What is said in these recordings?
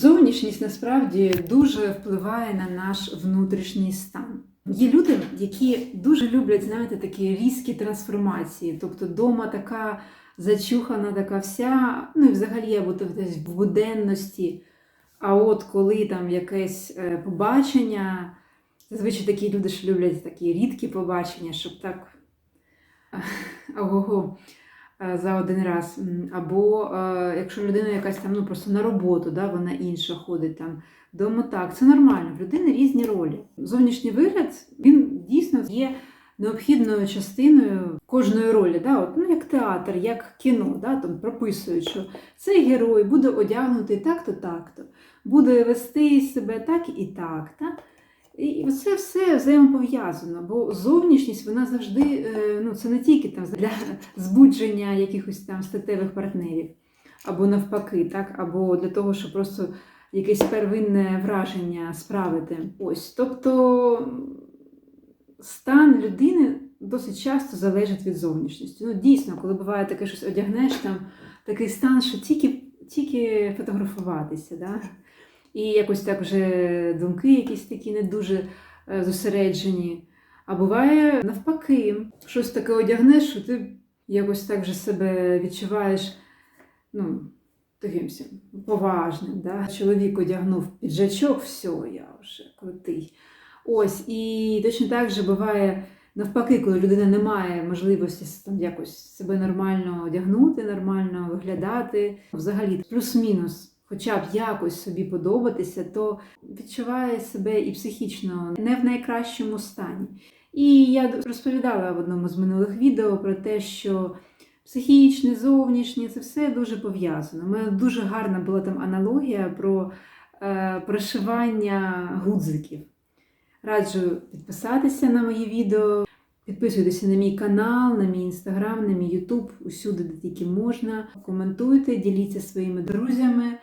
Зовнішність насправді дуже впливає на наш внутрішній стан. Є люди, які дуже люблять, знаєте, такі різкі трансформації. Тобто дома така зачухана, така вся, ну і взагалі або десь в буденності. А от коли там якесь е, побачення, зазвичай такі люди ж люблять такі рідкі побачення, щоб так ого за один раз. Або е, якщо людина якась там ну, просто на роботу, да, вона інша ходить там. Дома так, це нормально. В людини різні ролі. Зовнішній вигляд він дійсно є необхідною частиною кожної ролі. Да? От, ну, як театр, як кіно, да? там прописують, що цей герой буде одягнутий так-то, так-то, буде вести себе так і так. так? І це все взаємопов'язано, бо зовнішність вона завжди, е, ну це не тільки там для збудження якихось там статевих партнерів, або навпаки, так, або для того, щоб просто якесь первинне враження справити. Ось, тобто стан людини досить часто залежить від зовнішності. Ну, дійсно, коли буває таке щось одягнеш, там такий стан, що тільки, тільки фотографуватися. Да? І якось так вже думки якісь такі не дуже е, зосереджені. А буває навпаки, щось таке одягнеш, що ти якось так вже себе відчуваєш ну, таким поважним. Да? Чоловік одягнув піджачок, все, я вже крутий. Ось, і точно так же буває навпаки, коли людина не має можливості там якось себе нормально одягнути, нормально виглядати, взагалі плюс-мінус хоча б якось собі подобатися, то відчуває себе і психічно не в найкращому стані. І я розповідала в одному з минулих відео про те, що психічне, зовнішнє це все дуже пов'язано. У мене дуже гарна була там аналогія про е, прошивання гудзиків. Раджу підписатися на мої відео, підписуйтеся на мій канал, на мій інстаграм, на мій ютуб, усюди, де тільки можна. Коментуйте, діліться своїми друзями.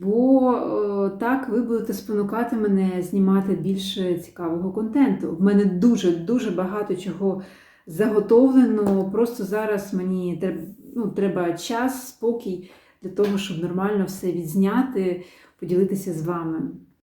Бо е, так ви будете спонукати мене знімати більше цікавого контенту. В мене дуже-дуже багато чого заготовлено. Просто зараз мені треба, ну, треба час, спокій для того, щоб нормально все відзняти, поділитися з вами.